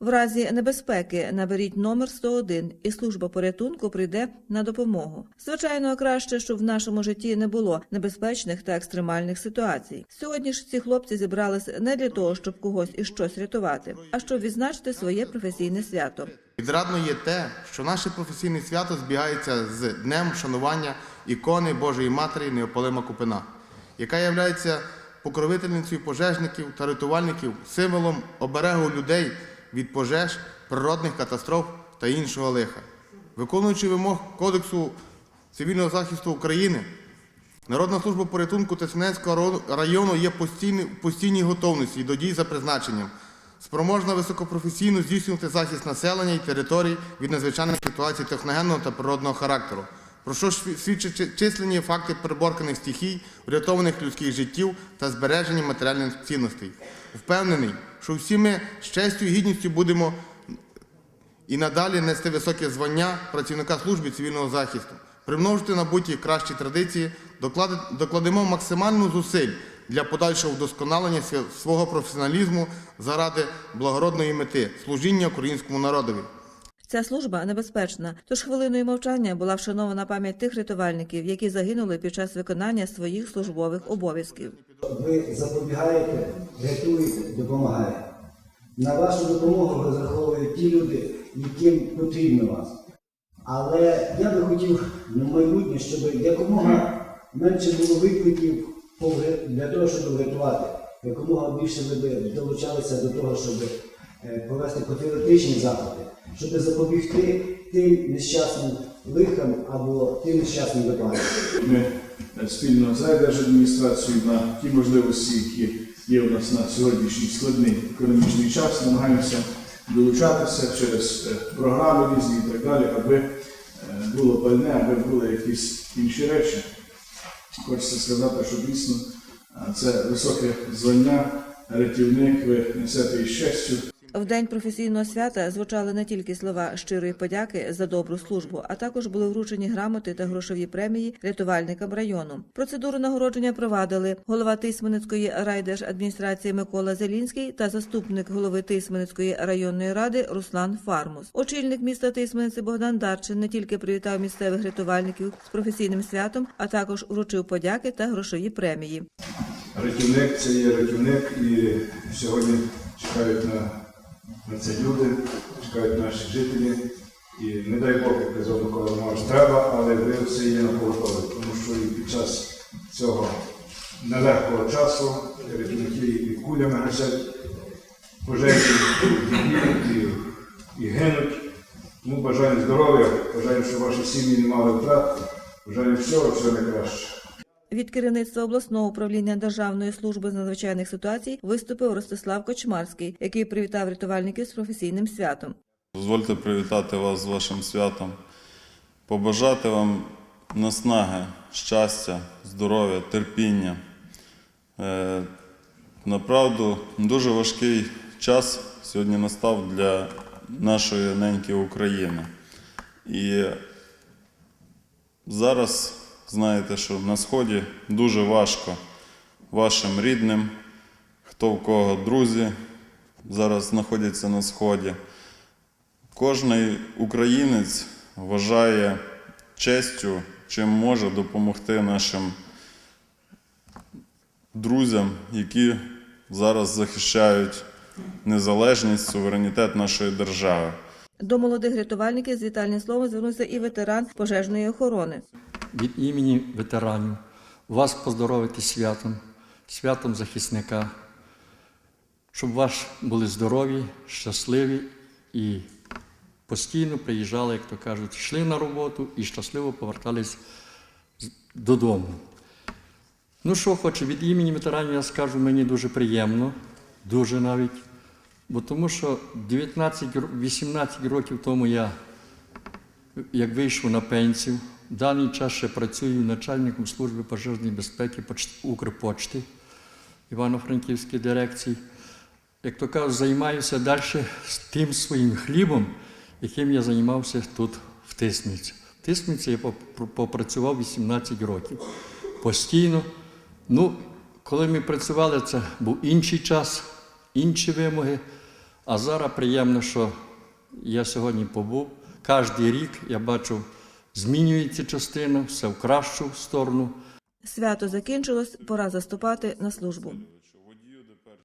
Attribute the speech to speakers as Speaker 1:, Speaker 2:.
Speaker 1: В разі небезпеки наберіть номер 101 і служба порятунку прийде на допомогу. Звичайно, краще, щоб в нашому житті не було небезпечних та екстремальних ситуацій. Сьогодні ж ці хлопці зібралися не для того, щоб когось і щось рятувати, а щоб відзначити своє професійне свято.
Speaker 2: Відрадно є те, що наше професійне свято збігається з днем вшанування ікони Божої Матері Неополима Купина, яка є покровительницею пожежників та рятувальників, символом оберегу людей від пожеж, природних катастроф та іншого лиха. Виконуючи вимог Кодексу цивільного захисту України, Народна служба порятунку Тисменецького району є в постійній готовності до дій за призначенням, спроможна високопрофесійно здійснювати захист населення і територій від надзвичайних ситуацій техногенного та природного характеру. Про що свідчать численні факти переборканих стихій, врятованих людських життів та збереження матеріальних цінностей. Впевнений, що всі ми з честю і гідністю будемо і надалі нести високе звання працівника служби цивільного захисту, примножити набуті кращі традиції, докладемо максимально зусиль для подальшого вдосконалення свого професіоналізму заради благородної мети служіння українському народові.
Speaker 1: Ця служба небезпечна, тож хвилиною мовчання була вшанована пам'ять тих рятувальників, які загинули під час виконання своїх службових обов'язків.
Speaker 3: Ви запобігаєте, рятуєте, допомагаєте. На вашу допомогу розраховують ті люди, яким потрібно вас. Але я би хотів на майбутнє, щоб якомога менше було викликів для того, щоб врятувати. Якомога більше ви долучалися до того, щоб е, провести профілактичні заходи, щоб запобігти тим нещасним лихам або тим нещасним випадкам.
Speaker 4: Ми е, спільно з райдержадміністрацією на ті можливості, які є у нас на сьогоднішній складний економічний час, намагаємося долучатися через е, програми різні і так далі, аби е, було пальне, аби були якісь інші речі. Хочеться сказати, що дійсно це високе звання, рятівник, ви несете із честю.
Speaker 1: В день професійного свята звучали не тільки слова щирої подяки за добру службу, а також були вручені грамоти та грошові премії рятувальникам району. Процедуру нагородження провадили голова Тисменецької райдержадміністрації Микола Зелінський та заступник голови Тисменецької районної ради Руслан Фармус. Очільник міста Тисменеці Богдан Дарчин не тільки привітав місцевих рятувальників з професійним святом, а також вручив подяки та грошові премії.
Speaker 5: Рятівник це є рятівник, і сьогодні чекають на, на це люди, чекають наші жителі. І не дай Бог, як казав Микола Романович, треба, але ви все є на поготові, тому що і під час цього нелегкого часу рятівники і кулями гасять пожежі, і, і гинуть. Тому бажаємо здоров'я, бажаємо, щоб ваші сім'ї не мали втрат, бажаємо всього, всього найкраще.
Speaker 1: Від керівництва обласного управління Державної служби з надзвичайних ситуацій виступив Ростислав Кочмарський, який привітав рятувальників з професійним святом.
Speaker 6: Дозвольте привітати вас з вашим святом, побажати вам наснаги, щастя, здоров'я, терпіння. Е, Направду, дуже важкий час сьогодні настав для нашої неньки України. І зараз знаєте, що на Сході дуже важко вашим рідним, хто в кого друзі зараз знаходяться на Сході. Кожний українець вважає честю, чим може допомогти нашим друзям, які зараз захищають незалежність, суверенітет нашої держави.
Speaker 1: До молодих рятувальників з вітальним словом звернувся і ветеран пожежної охорони.
Speaker 7: Від імені ветеранів вас поздоровити святом, святом захисника, щоб вас були здорові, щасливі і постійно приїжджали, як то кажуть, йшли на роботу і щасливо повертались додому. Ну що хочу, від імені ветеранів я скажу, мені дуже приємно, дуже навіть. Бо тому що 19, ро- 18 років тому я як вийшов на пенсію, даний час ще працюю начальником служби пожежної безпеки Укрпочти Івано-Франківській дирекції. Як то кажуть, займаюся далі тим своїм хлібом, яким я займався тут в Тисміці. В Тисміці я попрацював 18 років. Постійно. Ну, коли ми працювали, це був інший час, інші вимоги. А зараз приємно, що я сьогодні побув. Кожний рік я бачу, змінюється частина, все в кращу сторону.
Speaker 1: Свято закінчилось, пора заступати на службу.